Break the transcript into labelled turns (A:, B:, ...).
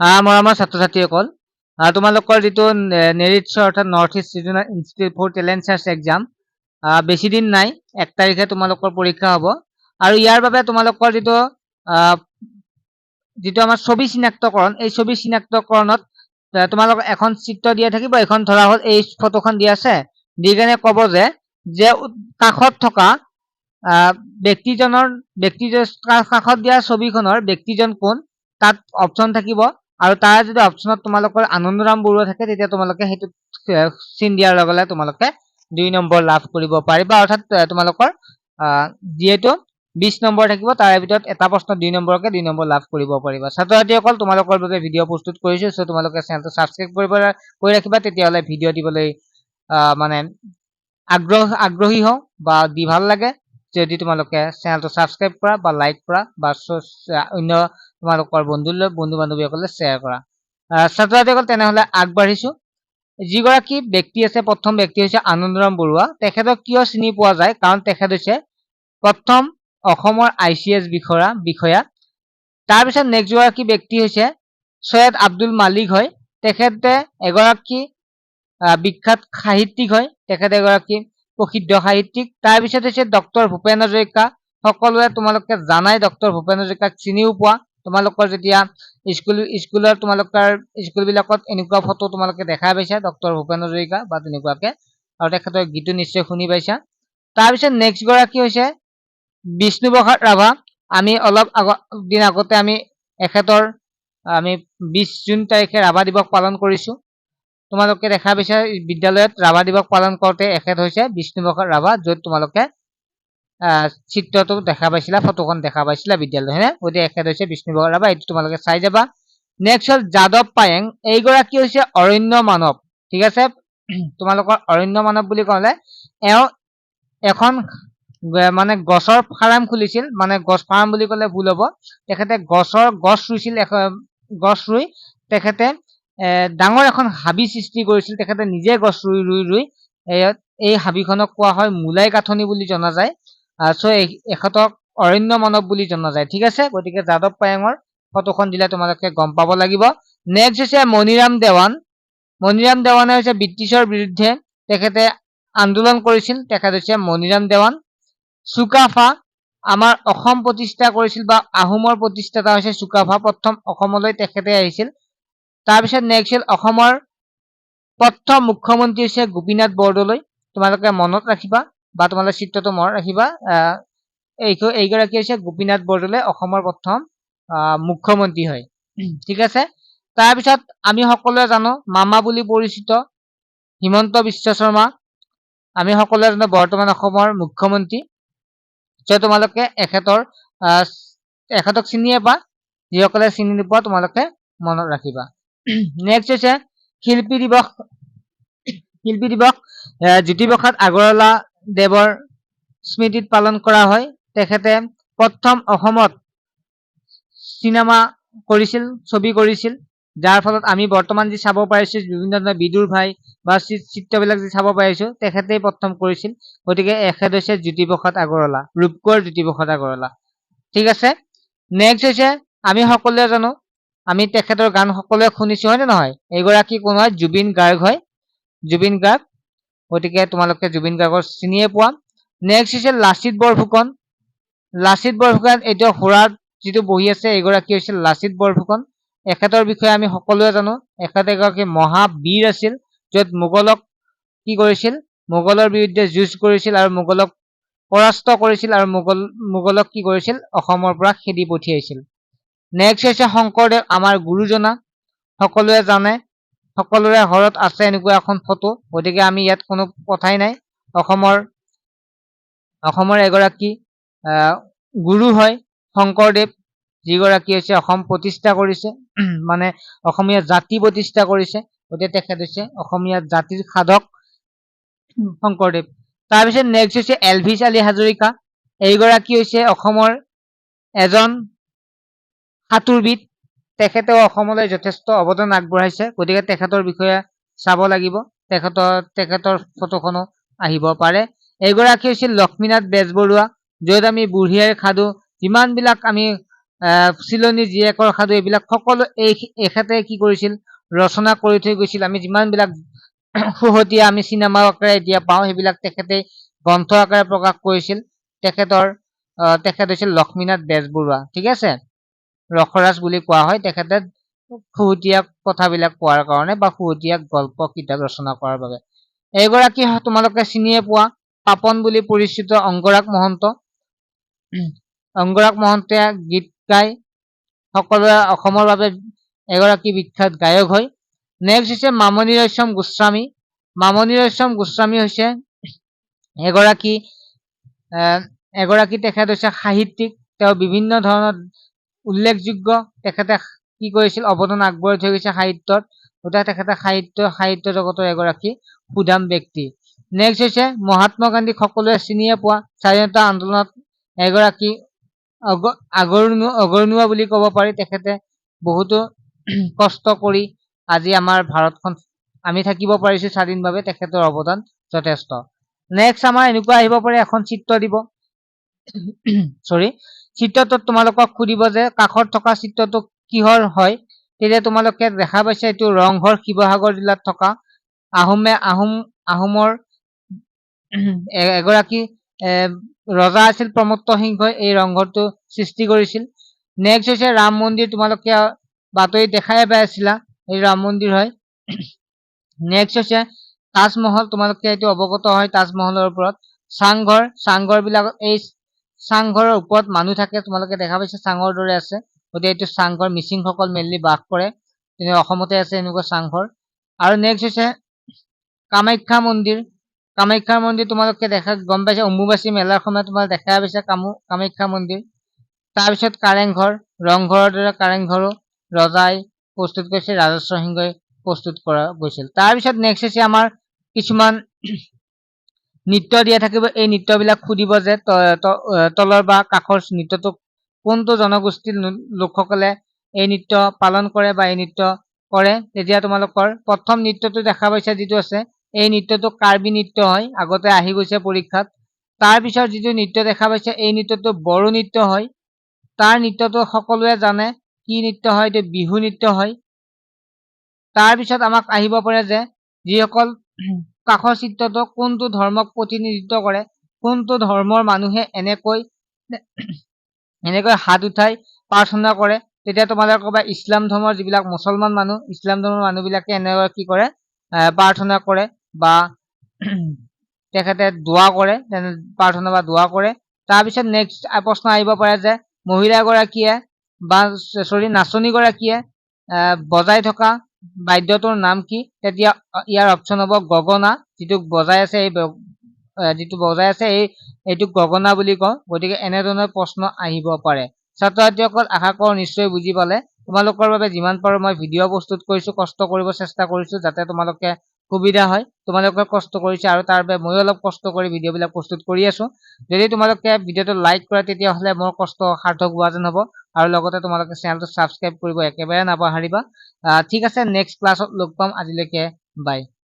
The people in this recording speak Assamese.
A: মৰমৰ ছাত্ৰ ছাত্ৰীসকল তোমালোকৰ যিটো নেৰিটছৰ অৰ্থাৎ north east regional institute for talent search exam বেছি দিন নাই এক তাৰিখে তোমালোকৰ পৰীক্ষা হ'ব। আৰু ইয়াৰ বাবে তোমালোকৰ যিটো যিটো আমাৰ ছবি চিনাক্তকৰণ এই ছবি চিনাক্তকৰণত আহ, তোমালোকৰ এখন চিত্ৰ দিয়া থাকিব এখন ধৰা হ'ল এই ফটোখন দিয়া আছে। দি কেনে ক'ব যে যে কাষত থকা ব্যক্তিজনৰ ব্যক্তিজন কা- কাষত দিয়া ছবিখনৰ ব্যক্তিজন কোন তাত অপশ্যন থাকিব। আৰু তাৰ যদি অপশ্যনত তোমালোকৰ আনন্দৰাম বৰুৱা থাকে, তেতিয়া তোমালোকে সেইটো চিন দিয়াৰ লগে লগে তোমালোকে দুই নম্বৰ লাভ কৰিব পাৰিবা। অৰ্থাৎ তোমালোকৰ যিহেতু বিশ নম্বৰ থাকিব, তাৰে ভিতৰত এটা প্ৰশ্ন দুই নম্বৰকে দুই নম্বৰ লাভ কৰিব পাৰিবা। ছাত্ৰ ছাত্ৰীসকল তোমালোকৰ বাবে ভিডিঅ' প্ৰস্তুত কৰিছো, চ' তোমালোকে চেনেলটো ছাবস্ক্ৰাইব কৰিব, কৰি ৰাখিবা। তেতিয়াহ'লে ভিডিঅ' দিবলৈ মানে আগ্ৰহ, আগ্ৰহী হওঁ বা দি ভালো লাগে। যদি তোমালোকে চেনেলটো ছাবস্ক্ৰাইব কৰা বা লাইক কৰা বা অন্য তোমালোকৰ বন্ধু বন্ধু বান্ধৱীসকলে শ্বেয়াৰ কৰা ছাত্ৰ ছাত্ৰীসকল তেনেহ'লে আগবাঢ়িছো। যিগৰাকী ব্যক্তি আছে, প্ৰথম ব্যক্তি হৈছে আনন্দৰাম বৰুৱা। তেখেতক কিয় চিনি পোৱা যায়? কাৰণ তেখেত হৈছে প্ৰথম অসমৰ আই চি এছ বিষয়া বিষয়া। তাৰপিছত নেক্সট গৰাকী ব্যক্তি হৈছে সৈয়দ আব্দুল মালিক হয়। তেখেতে এগৰাকী বিখ্যাত সাহিত্যিক হয়। তেখেত এগৰাকী প্ৰসিদ্ধ সাহিত্যিক। তাৰপিছত হৈছে ডক্টৰ ভূপেন হাজৰিকা সকলোৱে তোমালোকে জানাই ডক্টৰ ভূপেন হাজৰিকাক চিনিও পোৱা। তোমালোকৰ যেতিয়া স্কুল স্কুলৰ তোমালোকৰ স্কুলবিলাকত এনেকুৱা ফটো তোমালোকে দেখা পাইছা ডক্টৰ ভূপেন হাজৰিকা বা তেনেকুৱাকে। আৰু তেখেতৰ গীতো নিশ্চয় শুনি পাইছা। তাৰপিছত নেক্সট গৰাকী হৈছে বিষ্ণুপ্ৰসাদ ৰাভা। আমি অলপ আগ দিন আগতে আমি এখেতৰ আমি বিশ জুন তাৰিখে ৰাভা দিৱস পালন কৰিছো। তোমালোকে দেখা পাইছা বিদ্যালয়ত ৰাভা দিৱস পালন কৰোঁতে এখেত হৈছে বিষ্ণুপ্ৰসাদ ৰাভা, য'ত তোমালোকে চিত্ৰটো দেখা পাইছিলা, ফটোখন দেখা পাইছিলা বিদ্যালয় হয়নে? গতিকে এখেত হৈছে বিষ্ণুপ্ৰসাদ ৰাভা, এইটো তোমালোকে চাই যাবা। নেক্সট হ'ল যাদৱ পায়েং, এইগৰাকী হৈছে অৰণ্য মানৱ, ঠিক আছে? তোমালোকৰ অৰণ্য মানৱ বুলি ক'লে, এওঁ এখন মানে গছৰ ফাৰ্ম খুলিছিল মানে গছ ফাৰ্ম বুলি ক'লে ভুল হ'ব। তেখেতে গছৰ, গছ ৰুইছিল গছ ৰুই, তেখেতে ডাঙৰ এখন হাবি সৃষ্টি কৰিছিল। তেখেতে নিজে গছ ৰুই ৰুই ৰুই এই হাবিখনক কোৱা হয় মূলাই কাঠনি বুলি জনা যায়। চ' এখেতক অৰণ্য মানৱ বুলি জনা যায়। ঠিক আছে? গতিকে যাদৱ পায়েঙৰ ফটোখন দিলে তোমালোকে গম পাব লাগিব। নেক্সট হৈছে মণিৰাম দেৱান। মণিৰাম দেৱানে হৈছে ব্ৰিটিছৰ বিৰুদ্ধে তেখেতে আন্দোলন কৰিছিল। তেখেত হৈছে মণিৰাম দেৱান। চুকাফা আমাৰ অসম প্ৰতিষ্ঠা কৰিছিল বা আহোমৰ প্ৰতিষ্ঠাতা হৈছে চুকাফা। প্ৰথম অসমলৈ তেখেতে আহিছিল। তাৰপিছত নেক্সট হ'ল অসমৰ প্ৰথম মুখ্যমন্ত্ৰী হৈছে গোপীনাথ বৰদলৈ। তোমালোকে মনত ৰাখিবা বা তোমালোকে চিত্ৰটো মনত ৰাখিবা এইগৰাকী হৈছে গোপীনাথ বৰদলৈ অসমৰ প্ৰথম মুখ্যমন্ত্ৰী হয়। ঠিক আছে? তাৰপিছত আমি সকলোৱে জানো মামা বুলি পৰিচিত হিমন্ত বিশ্ব শৰ্মা। আমি সকলোৱে জানো বৰ্তমান অসমৰ মুখ্যমন্ত্ৰী। চ' তোমালোকে এখেতৰ এখেতক চিনিয়ে পা যিসকলে চিনি নোপোৱা তোমালোকে মনত ৰাখিবা। নেক্সট হৈছে শিল্পী দিৱস। শিল্পী দিৱস জ্যোতিপ্ৰসাদ আগৰৱালা দেৱৰ স্মৃতিত পালন কৰা হয়। তেখেতে প্ৰথম অসমত চিনেমা কৰিছিল ছবি কৰিছিল। যাৰ ফলত আমি বৰ্তমান যি চাব পাৰিছো বিভিন্ন ধৰণৰ বিদুৰ ভাই বা চিত্ৰবিলাক যি চাব পাৰিছো তেখেতেই প্ৰথম কৰিছিল। গতিকে এখেত হৈছে জ্যোতিপ্ৰসাদ আগৰৱালা ৰূপকোঁৱৰ জ্যোতিপ্ৰসাদ আগৰৱালা। ঠিক আছে? নেক্সট হৈছে আমি সকলোৱে জানো আমি তেখেতৰ গান সকলোৱে শুনিছো হয়নে নহয়? এইগৰাকী কোন হয়? জুবিন গাৰ্গ হয়। জুবিন গাৰ্গ গতিকে তোমালোকে জুবিন গাৰ্গৰ চিনিয়ে পোৱা। নেক্সট হৈছে লাচিত বৰফুকন লাচিত বৰফুকন এতিয়া সুৰাত যিটো বহি আছে এইগৰাকী হৈছে লাচিত বৰফুকন এখেতৰ বিষয়ে আমি সকলোৱে জানো। এখেত এগৰাকী মহাবীৰ আছিল য'ত মোগলক কি কৰিছিল? মোগলৰ বিৰুদ্ধে যুঁজ কৰিছিল আৰু মোগলক পৰাস্ত কৰিছিল আৰু মোগল মোগলক কি কৰিছিল? অসমৰ পৰা খেদি পঠিয়াইছিল। নেক্সট হৈছে শংকৰদেৱ আমাৰ গুৰুজনা সকলোৱে জানে সকলোৰে ঘৰত আছে এনেকুৱা এখন ফটো গতিকে আমি ইয়াত কোনো কথাই নাই। অসমৰ অসমৰ এগৰাকী গুৰু হয় শংকৰদেৱ যিগৰাকী হৈছে অসম প্ৰতিষ্ঠা কৰিছে মানে অসমীয়া জাতি প্ৰতিষ্ঠা কৰিছে গতিকে তেখেত হৈছে অসমীয়া জাতিৰ সাধক শংকৰদেৱ। তাৰপিছত নেক্সট হৈছে এলভিছ আলী হাজৰিকা এইগৰাকী হৈছে অসমৰ এজন সাঁতোৰবিদ। তেখেতেও অসমলৈ যথেষ্ট অৱদান আগবঢ়াইছে। গতিকে তেখেতৰ বিষয়ে চাব লাগিব। তেখেতৰ তেখেতৰ ফটোখনো আহিব পাৰে। এইগৰাকী হৈছিল লক্ষ্মীনাথ বেজবৰুৱা, য'ত আমি বুঢ়ী আইৰ সাধু, যিমানবিলাক আমি চিলনী জীয়েকৰ সাধু, এইবিলাক সকলো এই, এখেতে কি কৰিছিল, ৰচনা কৰি থৈ গৈছিল। আমি যিমানবিলাক সুহতীয়া আমি চিনেমা আকাৰে এতিয়া পাওঁ, সেইবিলাক তেখেতে গ্ৰন্থ আকাৰে প্ৰকাশ কৰিছিল। তেখেতৰ তেখেত হৈছিল লক্ষ্মীনাথ বেজবৰুৱা। ঠিক আছে? ৰসৰাজ বুলি কোৱা হয় তেখেতে সুহতীয়া কথাবিলাক কোৱাৰ কাৰণে বা সুহতীয়া গল্প কিতাপ ৰচনা কৰাৰ বাবে। এইগৰাকী তোমালোকে চিনিয়ে পোৱা পাপন বুলি পৰিচিত অংগৰাগ মহন্ত। অংগৰাগ মহন্তে গীত গাই সকলোৱে অসমৰ বাবে এগৰাকী বিখ্যাত গায়ক হয়। নেক্সট হৈছে মামণি ৰয়ছম গোস্বামী। মামণি ৰয়ছম গোস্বামী হৈছে এগৰাকী এগৰাকী তেখেত হৈছে সাহিত্যিক। তেওঁ বিভিন্ন ধৰণৰ উল্লেখযোগ্য তেখেতে কি কৰিছিল? অৱদান আগবঢ়াই থৈ গৈছে সাহিত্যত। গতিকে তেখেতে সাহিত্য সাহিত্য জগতৰ এগৰাকী সুদাম ব্যক্তি। নেক্সট হৈছে মহাত্মা গান্ধীক সকলোৱে চিনিয়ে পোৱা স্বাধীনতা আন্দোলনত এগৰাকী আগৰণুৱা বুলি ক'ব পাৰি। তেখেতে বহুতো কষ্ট কৰি আজি আমাৰ ভাৰতখন আমি থাকিব পাৰিছো স্বাধীনভাৱে। তেখেতৰ অৱদান যথেষ্ট। নেক্সট আমাৰ এনেকুৱা আহিব পাৰে। এখন চিত্ৰ দিব। চৰি চিত্ৰটোত তোমালোকক সুধিব যে কাষত থকা চিত্ৰটো কিহৰ হয় তেতিয়া তোমালোকে দেখা পাইছা এইটো ৰংঘৰ শিৱসাগৰ জিলাত থকা আহোমে আহোম আহোমৰ এগৰাকী ৰজা আছিল প্ৰমত্ত সিংহই এই ৰংঘৰটো সৃষ্টি কৰিছিল। নেক্সট হৈছে ৰাম মন্দিৰ তোমালোকে বাতৰিত দেখাই পাই আছিলা এই ৰাম মন্দিৰ হয়। নেক্সট হৈছে তাজমহল তোমালোকে এইটো অৱগত হয় তাজমহলৰ ওপৰত। চাংঘৰ চাংঘৰ বিলাক এই চাংঘৰৰ ওপৰত মানুহ থাকে তোমালোকে দেখা পাইছা চাঙৰ দৰে আছে। গতিকে এইটো চাংঘৰ মিচিংসকল মেইনলি বাস কৰে। কিন্তু অসমতে আছে এনেকুৱা চাংঘৰ। আৰু নেক্সট হৈছে কামাখ্যা মন্দিৰ। কামাখ্যা মন্দিৰ তোমালোকে দেখা গম পাইছা অম্বুবাচী মেলাৰ সময়ত তোমালোকে দেখা পাইছা কামু কামাখ্যা মন্দিৰ। তাৰপিছত কাৰেংঘৰ ৰংঘৰৰ দৰে কাৰেংঘৰো ৰজাই প্ৰস্তুত কৰিছিল ৰাজস্ব সিংহই প্ৰস্তুত কৰা গৈছিল। তাৰপিছত নেক্সট হৈছে আমাৰ কিছুমান নৃত্য দিয়া থাকিব এই নৃত্যবিলাক সুধিব যে তলৰ বা কাষৰ নৃত্যটো কোনটো জনগোষ্ঠীৰ লোকসকলে এই নৃত্য পালন কৰে বা এই নৃত্য কৰে। তেতিয়া তোমালোকৰ প্ৰথম নৃত্যটো দেখা পাইছা যিটো আছে এই নৃত্যটো কাৰ্বি নৃত্য হয় আগতে আহি গৈছে পৰীক্ষাত। তাৰপিছত যিটো নৃত্য দেখা পাইছে এই নৃত্যটো বড়ো নৃত্য হয়। তাৰ নৃত্যটো সকলোৱে জানে কি নৃত্য হয় এইটো বিহু নৃত্য হয়। তাৰপিছত আমাক আহিব পাৰে যে যিসকল কাষৰ চিত্ৰটো কোনটো ধৰ্মক প্ৰতিনিধিত্ব কৰে কোনটো ধৰ্মৰ মানুহে এনেকৈ এনেকৈ হাত উঠাই প্ৰাৰ্থনা কৰে তেতিয়া তোমালোকে ক'বা ইছলাম ধৰ্মৰ যিবিলাক মুছলমান মানুহ ইছলাম ধৰ্মৰ মানুহবিলাকে এনেকৈ কি কৰে প্ৰাৰ্থনা কৰে বা তেখেতে দোৱা কৰে তেনে প্ৰাৰ্থনা বা দোৱা কৰে। তাৰপিছত নেক্সট প্ৰশ্ন আহিব পাৰে যে মহিলাগৰাকীয়ে বা চৰি নাচনীগৰাকীয়ে বজাই থকা বাদ্যটোৰ নাম কি? তেতিয়া ইয়াৰ অপশ্যন হ'ব গগনা যিটো বজাই আছে এই যিটো বজাই আছে এই এইটোক গগনা বুলি কওঁ। গতিকে এনেধৰণৰ প্ৰশ্ন আহিব পাৰে। ছাত্ৰ ছাত্ৰীসকল আশা কৰোঁ নিশ্চয় বুজি পালে। তোমালোকৰ বাবে যিমান পাৰোঁ মই ভিডিঅ' প্ৰস্তুত কৰিছোঁ কষ্ট কৰিব চেষ্টা কৰিছোঁ যাতে তোমালোকে সুবিধা হয়। তোমালোকে কষ্ট কৰিছে আৰু তাৰ বাবে ময়ো অলপ কষ্ট কৰি ভিডিঅ'বিলাক প্ৰস্তুত কৰি আছোঁ। যদি তোমালোকে ভিডিঅ'টো লাইক কৰে তেতিয়াহ'লে মোৰ কষ্ট সাৰ্থক হোৱা যেন হ'ব। আৰু লগতে তোমালোকে চেনেলটো ছাবস্ক্ৰাইব কৰিব একেবাৰে নাপাহৰিবা। ঠিক আছে নেক্সট ক্লাছত লগ পাম আজিলৈকে। বাই